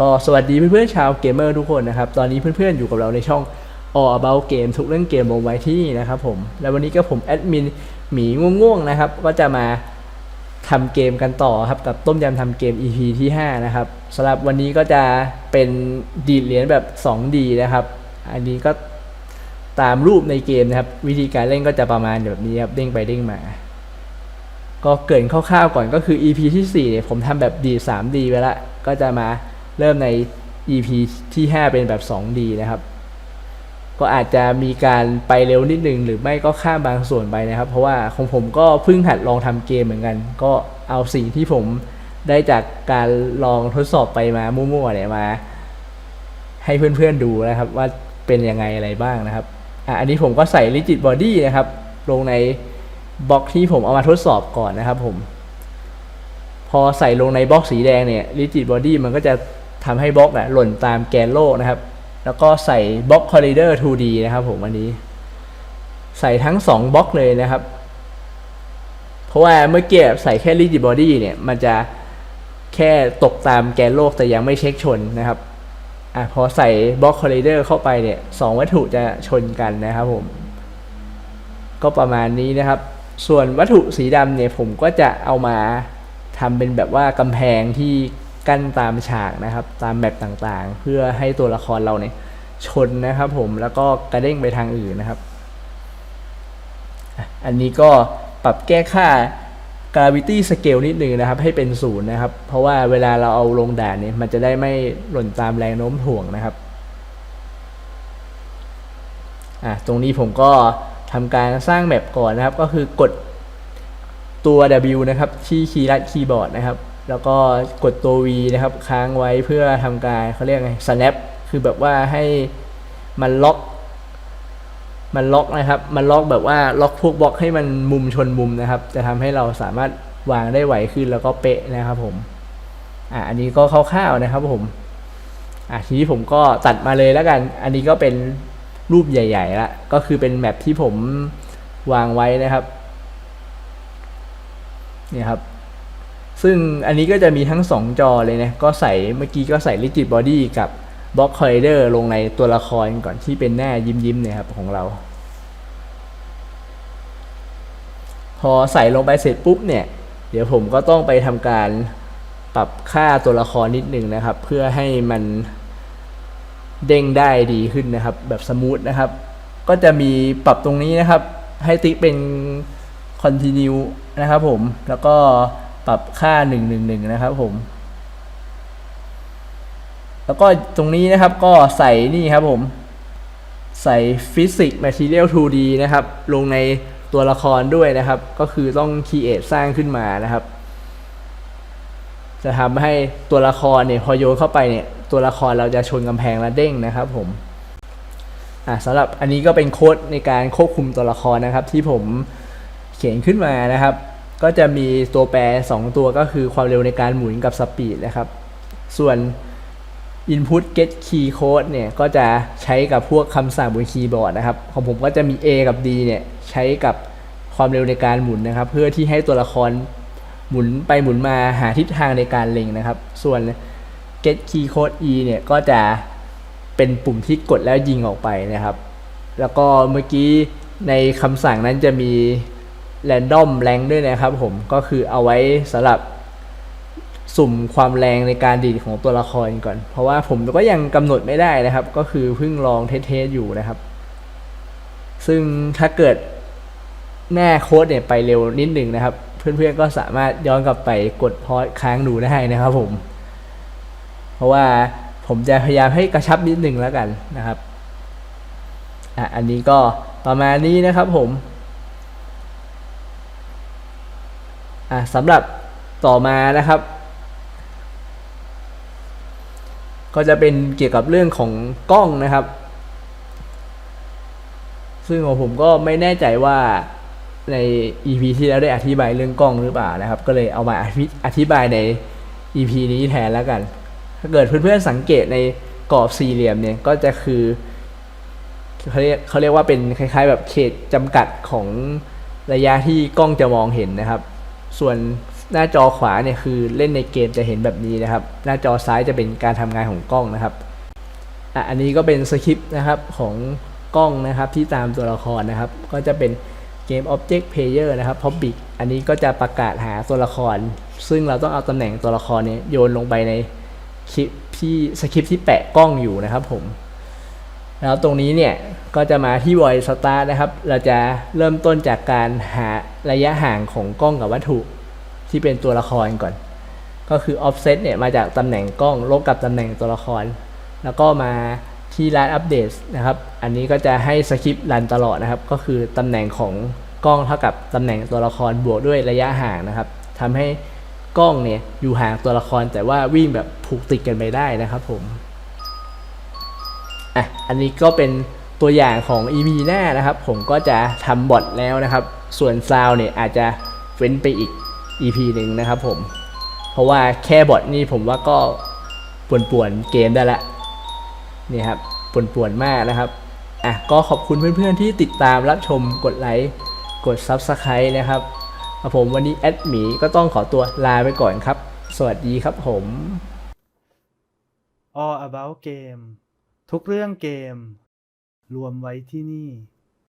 ก็สวัสดีเพื่อนๆชาวเกมเมอร์ทุกคนนะครับ ตอนนี้เพื่อนๆอยู่กับเราในช่อง All About Game ทุกเรื่องเกมลงไว้ที่นี่นะครับผม แล้ววันนี้ก็ผมแอดมินหมีง่วงๆนะครับ ก็จะมาทำเกมกันต่อครับกับต้มยำทำเกม EP ที่5นะครับสำหรับวันนี้ก็จะเป็นดีดเหรียญแบบ 2D นะครับ อันนี้ก็ตามรูปในเกมนะครับ วิธีการเล่นก็จะประมาณแบบนี้ครับเด้งไปเด้งมา ก็เกินคร่าวๆก่อนก็คือ EP ที่4เนี่ยผมทำแบบดี 3D ไปละก็จะมา เริ่มใน EP ที่ 5 เป็นแบบ 2D นะครับ ก็อาจจะมีการไปเร็วนิดนึง หรือไม่ก็ข้ามบางส่วนไปนะครับ เพราะว่าของผมก็เพิ่งหัดลองทำเกมเหมือนกัน ก็เอาสิ่งที่ผมได้จากการลองทดสอบไปมามั่วๆเนี่ยมา ให้เพื่อนๆดูนะครับว่าเป็นยังไงอะไรบ้างนะครับอะอันนี้ผมก็ใส่ Rigid Body นะครับ ลงในบล็อกที่ผมเอามาทดสอบก่อนนะครับผม พอใส่ลงในบล็อกสีแดงเนี่ย Rigid Body มันก็จะ ทำให้บล็อกอะหล่นตามแกนโลกนะครับ แล้วก็ใส่บล็อก Corridor 2D นะครับผมอันนี้ ใส่ทั้ง 2บล็อกเลยนะครับ เพราะว่าเมื่อกี้ใส่แค่ Rigid Body เนี่ย มันจะแค่ตกตามแกนโลกแต่ยังไม่เช็คชนนะครับอะพอใส่บล็อก Corridor เข้าไปเนี่ยสองวัตถุจะชนกันนะครับผม ก็ประมาณนี้นะครับ ส่วนวัตถุสีดำเนี่ยผมก็จะเอามาทำเป็นแบบว่ากำแพงที่ กั้นตามฉากนะครับ ตามแบบต่างๆ เพื่อให้ตัวละครเราเนี่ยชนนะครับผมแล้วก็กระเด้งไปทางอื่นนะครับ อันนี้ก็ปรับแก้ค่า gravity scale นิดนึงนะครับ ให้เป็นศูนย์นะครับ เพราะว่าเวลาเราเอาลงด่านเนี่ยมันจะได้ไม่หล่นตามแรงโน้มถ่วงนะครับอะตรงนี้ผมก็ทำการสร้างแมปก่อนนะครับ ก็คือกดตัว W นะครับที่คีย์ลัดคีย์บอร์ดนะครับ แล้วก็กดตัว V นะครับ ค้างไว้เพื่อทำการเขาเรียกไง snap คือแบบว่าให้มันล็อกมันล็อกนะครับ มันล็อกแบบว่าล็อกพวกบล็อกให้มันมุมชนมุมนะครับ จะทำให้เราสามารถวางได้ไหวขึ้นแล้วก็เป๊ะนะครับผม อะอันนี้ก็คร่าวๆนะครับผม อะทีนี้ผมก็ตัดมาเลยแล้วกัน อันนี้ก็เป็นรูปใหญ่ๆละก็คือเป็นแมปที่ผมวางไว้นะครับเนี่ยครับ ซึ่งอันนี้ก็จะมีทั้ง 2 จอเลยนะก็ใส่เมื่อกี้ก็ใส่ Rigid Body กับ Block Corridor ลงในตัวละครก่อนที่เป็นหน้ายิ้มๆเนี่ยครับของเรา พอใส่ลงไปเสร็จปุ๊บเนี่ย เดี๋ยวผมก็ต้องไปทำการปรับค่าตัวละครนิดหนึ่งนะครับ เพื่อให้มันเด้งได้ดีขึ้นนะครับ แบบสมูทนะครับ ก็จะมีปรับตรงนี้นะครับ ให้ติ๊กเป็น continue นะครับผมแล้วก็ ปรับค่า 111 นะครับผม แล้วก็ตรงนี้นะครับก็ใส่นี่ครับผม ใส่ Physics Material 2D นะครับ ลงในตัวละครด้วยนะครับ ก็คือต้อง create สร้างขึ้นมานะครับ จะทำให้ตัวละครเนี่ยพอโยนเข้าไปเนี่ย ตัวละครเราจะชนกำแพงและเด้งนะครับ ผมอ่าสำหรับอันนี้ก็เป็นโค้ดในการควบคุมตัวละครนะครับ ที่ผมเขียนขึ้นมานะครับ ก็จะมีตัวแปร 2 ตัวก็คือความเร็วในการหมุนกับสปีดนะครับ ส่วน input get key code เนี่ย ก็จะใช้กับพวกคำสั่งบนคีย์บอร์ดนะครับ ของผมก็จะมี A กับ D เนี่ย ใช้กับความเร็วในการหมุนนะครับ เพื่อที่ให้ตัวละครหมุนไปหมุนมาหาทิศทางในการเล็งนะครับ ส่วน get key code e เนี่ย ก็จะเป็นปุ่มที่กดแล้วยิงออกไปนะครับ แล้วก็เมื่อกี้ในคำสั่งนั้นจะมี random rank ด้วยนะครับผมก็คือเอาไว้สำหรับสุ่มความแรงในการดีดของตัวละครก่อน เพราะว่าผมก็ยังกำหนดไม่ได้นะครับ ก็คือเพิ่งลองเทสๆอยู่นะครับ ซึ่งถ้าเกิดหน้าโค้ดเนี่ยไปเร็วนิดหนึ่งนะครับ เพื่อนๆก็สามารถย้อนกลับไปกดพอยค้างดูได้นะครับผม เพราะว่าผมจะพยายามให้กระชับนิดหนึ่งแล้วกันนะครับอะอันนี้ก็ประมาณนี้นะครับผม อะสำหรับต่อมานะครับ ก็จะเป็นเกี่ยวกับเรื่องของกล้องนะครับ ซึ่งของผมก็ไม่แน่ใจว่าใน EP ที่แล้วได้อธิบายเรื่องกล้องหรือเปล่านะครับ ก็เลยเอามาอธิอธิบายใน EP นี้แทนแล้วกัน ถ้าเกิดเพื่อนๆสังเกตในกรอบสี่เหลี่ยมเนี่ยก็จะคือเขาเรียกเขาเรียกว่าเป็นคล้ายๆ แบบเขตจำกัดของระยะที่กล้องจะมองเห็นนะครับ ส่วนหน้าจอขวาเนี่ยคือเล่นในเกมจะเห็นแบบนี้นะครับ หน้าจอซ้ายจะเป็นการทำงานของกล้องนะครับอะอันนี้ก็เป็นสคริปต์นะครับของกล้องนะครับที่ตามตัวละครนะครับ ก็จะเป็นเกม Object Player นะครับ Public อันนี้ก็จะประกาศหาตัวละคร ซึ่งเราต้องเอาตำแหน่งตัวละครเนี้โยนลงไปในคลิปที่สคริปที่แปะกล้องอยู่นะครับผม แล้วตรงนี้เนี่ยก็จะมาที่ void start นะครับ เราจะเริ่มต้นจากการหาระยะห่างของกล้องกับวัตถุที่เป็นตัวละครก่อน ก็คือ offset เนี่ยมาจากตำแหน่งกล้องลบกับตำแหน่งตัวละคร แล้วก็มาที่ร้านอัปเดตนะครับ อันนี้ก็จะให้สคริปต์รันตลอดนะครับ ก็คือตำแหน่งของกล้องเท่ากับตำแหน่งตัวละครบวกด้วยระยะห่างนะครับทำให้กล้องเนี่ยอยู่ห่างตัวละครแต่ว่าวิ่งแบบผูกติดกันไปได้นะครับผม อะอันนี้ก็เป็นตัวอย่างของ EP หน้านะครับ ผมก็จะทำบอทแล้วนะครับ ส่วนซาวเนี่ยอาจจะเว้นไปอีก EP หนึ่งนะครับผม เพราะว่าแค่บอทนี่ผมว่าก็ป่วนๆเกมได้ละนี่ครับป่วนๆมากนะครับอะก็ขอบคุณเพื่อนๆที่ติดตามรับชมกดไลค์กด Subscribe นะครับครับผมวันนี้แอดหมีก็ต้องขอตัวลาไปก่อนครับ สวัสดีครับผม All About Game ทุกเรื่องเกม รวมไว้ที่นี่